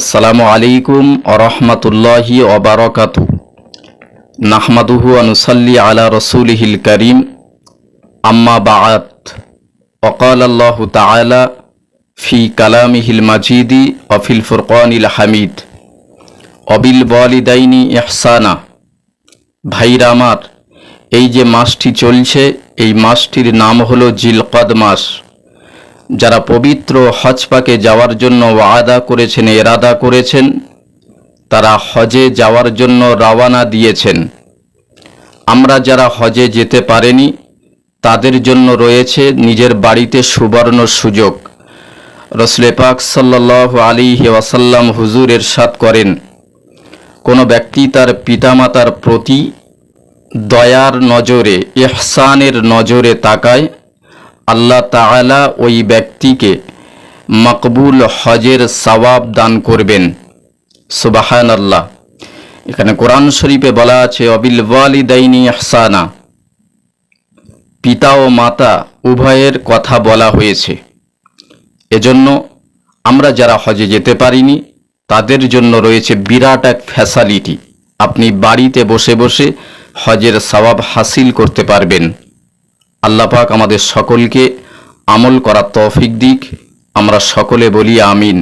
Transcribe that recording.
আসসালামু আলাইকুম আরহামতুল্লাহি ওবারকাতু নাহমাদুহু আনুসাল্লি আলা রসুলিহিল করিম আম্মা বাআত وقال الله تعالى في كلامه المجيد وفي الفرقان الحميد وبالوالدين إحسانا ভাইরা আমার এই যে মাসটি চলছে এই মাসটির নাম হলো জিলকদ মাস যারা পবিত্র হজপাকে যাওয়ার জন্য ওয়াদা করেছেন, এরাদা করেছেন, তারা হজে যাওয়ার জন্য রওয়ানা দিয়েছেন। আমরা যারা হজে যেতে পারেনি, তাদের জন্য রয়েছে নিজের বাড়িতে সুবর্ণ সুযোগ। রসলে পাক সাল্লাহ আলিহি ওয়াসাল্লাম হুজুর এরশাদ করেন, কোনো ব্যক্তি তার পিতামাতার প্রতি দয়ার নজরে, ইহসানের নজরে তাকায় আল্লাহ তাআলা ওই ব্যক্তিকে মকবুল হজের সওয়াব দান করবেন। সুবাহান আল্লাহ এখানে কোরআন শরীফে বলা আছে, অবিল ওয়ালিদাইনি ইহসানা। পিতা ও মাতা উভয়ের কথা বলা হয়েছে। এজন্য আমরা যারা হজে যেতে পারিনি, তাদের জন্য রয়েছে বিরাট এক ফ্যাসালিটি আপনি বাড়িতে বসে বসে হজের সওয়াব হাসিল করতে পারবেন। আল্লাহ পাক আমাদের সকলকে আমল করার তৌফিক দিক। আমরা সকলে বলি আমিন।